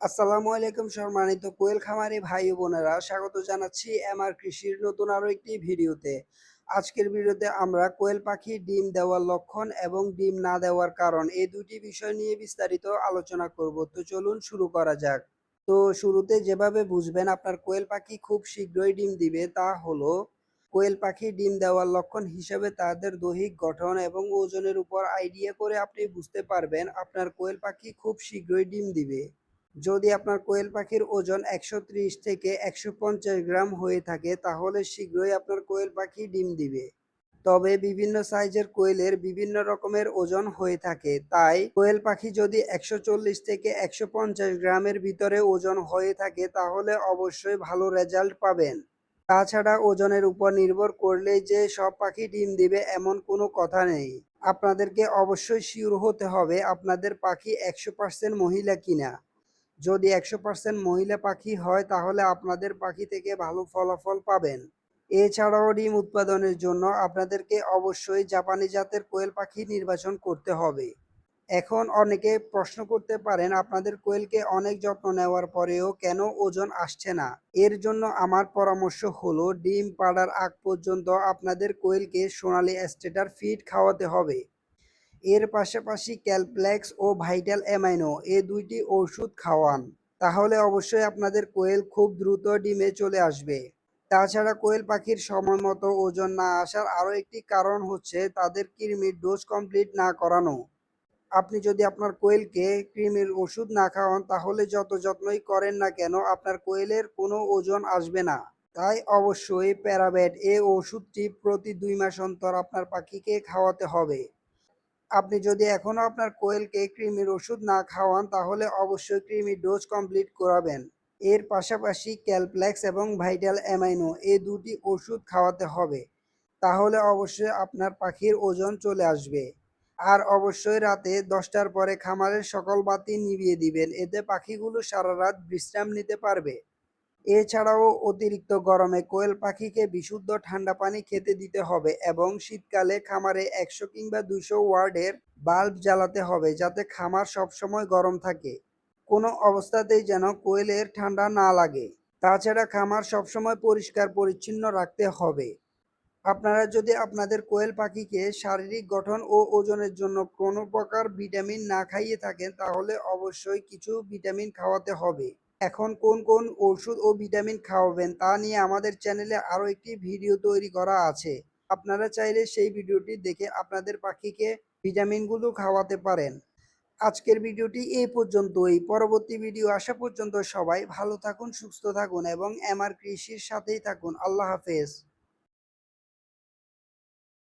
আসসালামু আলাইকুম সম্মানিত কোয়েল খামারি ভাই বোনেরা, স্বাগত জানাচ্ছি এমআর কৃষির নতুন আরও একটি ভিডিওতে। আজকের ভিডিওতে আমরা কোয়েল পাখি ডিম দেওয়ার লক্ষণ এবং ডিম না দেওয়ার কারণ এই দুটি বিষয় নিয়ে বিস্তারিত আলোচনা করব। তো চলুন শুরু করা যাক। তো শুরুতে যেভাবে বুঝবেন আপনার কোয়েল পাখি খুব শীঘ্রই ডিম দিবে তা হলো, কোয়েল পাখি ডিম দেওয়ার লক্ষণ হিসেবে তাদের দৈহিক গঠন এবং ওজনের উপর আইডিয়া করে আপনি বুঝতে পারবেন আপনার কোয়েল পাখি খুব শীঘ্রই ডিম দিবে। যদি আপনার কোয়েল পাখির ওজন একশো ত্রিশ থেকে একশো পঞ্চাশ গ্রাম হয়ে থাকে, তাহলে শীঘ্রই আপনার কোয়েল পাখি ডিম দিবে। তবে বিভিন্ন সাইজের কোয়েলের বিভিন্ন রকমের ওজন হয়ে থাকে, তাই কোয়েল পাখি যদি একশো চল্লিশ থেকে একশো পঞ্চাশ গ্রামের ভিতরে ওজন হয়ে থাকে, তাহলে অবশ্যই ভালো রেজাল্ট পাবেন। তাছাড়া ওজনের উপর নির্ভর করলে যে সব পাখি ডিম দিবে এমন কোনো কথা নেই। আপনাদেরকে অবশ্যই শিওর হতে হবে আপনাদের পাখি একশো পার্সেন্ট মহিলা কিনা। যদি একশো পার্সেন্ট মহিলা পাখি হয়, তাহলে আপনাদের পাখি থেকে ভালো ফলাফল পাবেন। এছাড়াও ডিম উৎপাদনের জন্য আপনাদেরকে অবশ্যই জাপানি জাতের কোয়েল পাখি নির্বাচন করতে হবে। এখন অনেকে প্রশ্ন করতে পারেন, আপনাদের কোয়েলকে অনেক যত্ন নেওয়ার পরেও কেন ওজন আসছে না? এর জন্য আমার পরামর্শ হলো, ডিম পাড়ার আগ পর্যন্ত আপনাদের কোয়েলকে সোনালি স্টেটার ফিড খাওয়াতে হবে। এর পাশাপাশি ক্যালপ্লেক্স ও ভাইটাল অ্যামাইনো, এ দুইটি ওষুধ খাওয়ান। তাহলে অবশ্যই আপনাদের কোয়েল খুব দ্রুত ডিমে চলে আসবে। তাছাড়া কোয়েল পাখির সময় মতো ওজন না আসার আরও একটি কারণ হচ্ছে তাদের কৃমির ডোজ কমপ্লিট না করানো। আপনি যদি আপনার কোয়েলকে কৃমির ওষুধ না খাওয়ান, তাহলে যত যত্নই করেন না কেন, আপনার কোয়েলের কোনো ওজন আসবে না। তাই অবশ্যই প্যারাবেট এ ওষুধটি প্রতি দুই মাস অন্তর আপনার পাখিকে খাওয়াতে হবে। আপনি যদি এখনও আপনার কোয়েলকে কৃমির ওষুধ না খাওয়ান, তাহলে অবশ্যই কৃমির ডোজ কমপ্লিট করাবেন। এর পাশাপাশি ক্যালপ্লেক্স এবং ভাইটাল অ্যামাইনো এই দুটি ওষুধ খাওয়াতে হবে। তাহলে অবশ্যই আপনার পাখির ওজন চলে আসবে। আর অবশ্যই রাতে দশটার পরে খামারের সকল বাতি নিভিয়ে দিবেন। এতে পাখিগুলো সারা রাত বিশ্রাম নিতে পারবে। এছাড়াও অতিরিক্ত গরমে কোয়েল পাখিকে বিশুদ্ধ ঠান্ডা পানি খেতে দিতে হবে এবং শীতকালে খামারে একশো কিংবা দুশো ওয়ার্ডের বাল্ব জ্বালাতে হবে যাতে খামার সবসময় গরম থাকে। কোনো অবস্থাতেই যেন কোয়েলের ঠান্ডা না লাগে। তাছাড়া খামার সবসময় পরিষ্কার পরিচ্ছন্ন রাখতে হবে। আপনারা যদি আপনাদের কোয়েল পাখিকে শারীরিক গঠন ও ওজনের জন্য কোনো প্রকার ভিটামিন না খাইয়ে থাকেন তাহলে অবশ্যই কিছু ভিটামিন খাওয়াতে হবে। এখন কোন কোন ওষুধ ও ভিটামিন খাওয়াবেন তা নিয়ে আমাদের চ্যানেলে আরও একটি ভিডিও তৈরি করা আছে। আপনারা চাইলে সেই ভিডিওটি দেখে আপনাদের পাখিকে ভিটামিনগুলো খাওয়াতে পারেন। আজকের ভিডিওটি এই পর্যন্তই। পরবর্তী ভিডিও আসা পর্যন্ত সবাই ভালো থাকুন, সুস্থ থাকুন এবং এমআর কৃষির সাথেই থাকুন। আল্লাহ হাফেজ।